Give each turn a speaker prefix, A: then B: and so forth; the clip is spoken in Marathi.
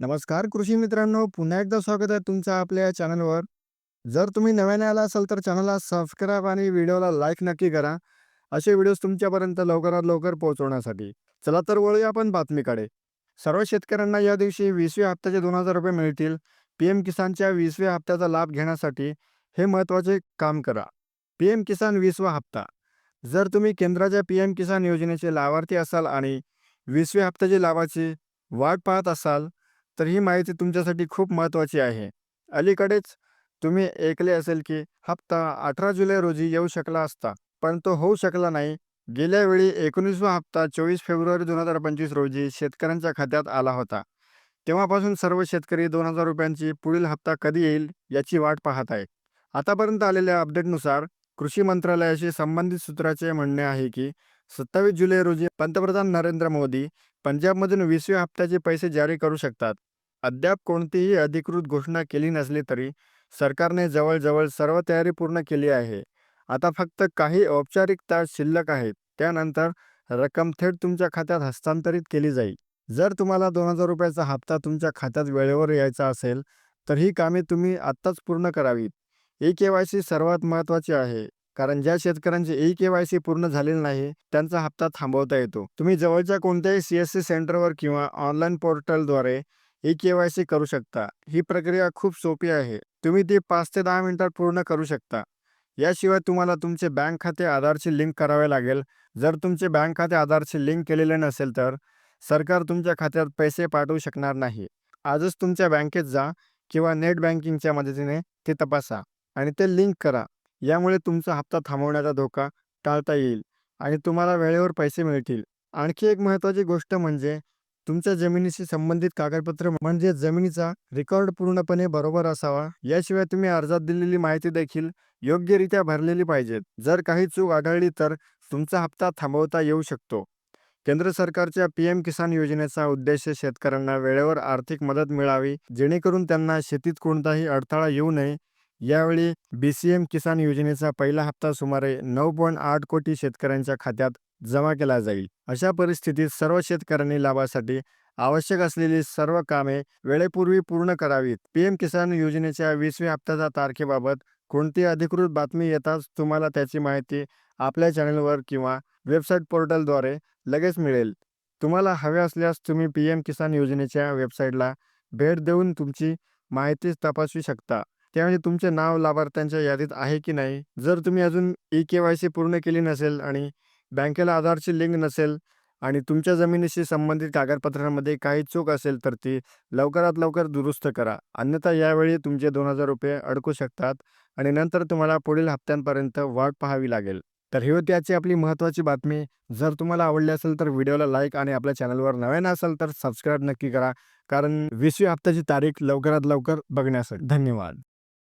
A: नमस्कार कृषी मित्रांनो पुन्हा एकदा स्वागत आहे तुमचं आपल्या चॅनलवर. जर तुम्ही नव्याने आला असाल तर चॅनलला सबस्क्राईब आणि व्हिडिओला लाईक नक्की करा. असे व्हिडिओज तुमच्यापर्यंत लवकरात लवकर पोहोचवण्यासाठी. चला तर वळूया आपण बातमीकडे. सर्व शेतकऱ्यांना या दिवशी वीसव्या हप्त्याचे दोन हजार रुपये मिळतील. पी एम किसानच्या वीसव्या हप्त्याचा लाभ घेण्यासाठी हे महत्त्वाचे काम करा. पी एम किसान वीसवा हप्ता. जर तुम्ही केंद्राच्या पी एम किसान योजनेचे लाभार्थी असाल आणि वीसव्या हप्त्याची लाभाची वाट पाहत असाल तर ही माहिती तुमच्यासाठी खूप महत्त्वाची आहे. अलीकडेच तुम्ही ऐकले असेल की हप्ता अठरा जुलै रोजी येऊ शकला असता पण तो होऊ शकला नाही. गेल्या वेळी एकोणीसवा हप्ता चोवीस फेब्रुवारी दोन हजार पंचवीस रोजी शेतकऱ्यांच्या खात्यात आला होता. तेव्हापासून सर्व शेतकरी दोन हजार रुपयांची पुढील हप्ता कधी येईल याची वाट पाहत आहे आतापर्यंत आलेल्या अपडेटनुसार कृषी मंत्रालयाशी संबंधित सूत्राचे म्हणणे आहे की सत्तावीस जुलै रोजी पंतप्रधान नरेंद्र मोदी पंजाबमधून वीसव्या हप्त्याचे पैसे जारी करू शकतात. अद्याप कोणतीही अधिकृत घोषणा केली नसली तरी सरकारने जवळजवळ सर्व तयारी पूर्ण केली आहे. आता फक्त काही औपचारिकता शिल्लक आहेत. त्यानंतर रक्कम थेट तुमच्या खात्यात हस्तांतरित केली जाईल. जर तुम्हाला दोन हजार रुपयाचा हप्ता तुमच्या खात्यात वेळेवर यायचा असेल तर ही कामे तुम्ही आत्ताच पूर्ण करावीत. ई के वाय सी सर्वात महत्त्वाची आहे. कारण ज्या शेतकऱ्यांचे ई के वाय सी पूर्ण झालेले नाही त्यांचा हप्ता थांबवता येतो. तुम्ही जवळच्या कोणत्याही सी एस सी सेंटरवर किंवा ऑनलाईन पोर्टलद्वारे ई के वाय सी करू शकता. ही प्रक्रिया खूप सोपी आहे. तुम्ही ती पाच ते दहा मिनिटात पूर्ण करू शकता. याशिवाय तुम्हाला तुमचे बँक खाते आधारशी लिंक करावे लागेल. जर तुमचे बँक खाते आधारशी लिंक केलेले नसेल तर सरकार तुमच्या खात्यात पैसे पाठवू शकणार नाही. आजच तुमच्या बँकेत जा किंवा नेट बँकिंगच्या मदतीने ते तपासा आणि ते लिंक करा. यामुळे तुमचा हप्ता थांबवण्याचा धोका टाळता येईल आणि तुम्हाला वेळेवर पैसे मिळतील. आणखी एक महत्त्वाची गोष्ट म्हणजे तुमच्या जमिनीशी संबंधित कागदपत्र म्हणजे जमिनीचा रेकॉर्ड पूर्णपणे बरोबर असावा. याशिवाय तुम्ही अर्जात दिलेली माहिती देखील योग्यरित्या भरलेली पाहिजेत. जर काही चूक आढळली तर तुमचा हप्ता थांबवता येऊ शकतो. केंद्र सरकारच्या पी एम किसान योजनेचा उद्देश शेतकऱ्यांना वेळेवर आर्थिक मदत मिळावी जेणेकरून त्यांना शेतीत कोणताही अडथळा येऊ नये यावेळी बी सी एम किसान योजनेचा पहिला हप्ता सुमारे नऊ पॉईंट आठ कोटी शेतकऱ्यांच्या खात्यात जमा केला जाईल. अशा परिस्थितीत सर्व शेतकऱ्यांनी लाभासाठी आवश्यक असलेली सर्व कामे वेळेपूर्वी पूर्ण करावीत. पी एम किसान योजनेच्या वीसव्या हप्त्याच्या तारखेबाबत कोणती अधिकृत बातमी येताच तुम्हाला त्याची माहिती आपल्या चॅनलवर किंवा वेबसाईट पोर्टलद्वारे लगेच मिळेल. तुम्हाला हवे असल्यास तुम्ही पी एम किसान योजनेच्या वेबसाईटला भेट देऊन तुमची माहिती तपासू शकता. त्यामध्ये तुमचे नाव लाभार्थ्यांच्या यादीत आहे की नाही? जर तुम्ही अजून ई के वाय सी पूर्ण केली नसेल आणि बँकेला आधारची लिंक नसेल आणि तुमच्या जमिनीशी संबंधित कागदपत्रांमध्ये काही चूक असेल तर ती लवकरात लवकर दुरुस्त करा. अन्यथा यावेळी तुमचे दोन हजार रुपये अडकू शकतात आणि नंतर तुम्हाला पुढील हप्त्यांपर्यंत वाट पाहावी लागेल. तर ही होती आजची आपली महत्त्वाची बातमी. जर तुम्हाला आवडली असेल तर व्हिडिओला लाईक आणि आपल्या चॅनलवर नव्यानं असेल तर सबस्क्राईब नक्की करा. कारण वीसवी हप्त्याची तारीख लवकरात लवकर बघण्यासाठी. धन्यवाद.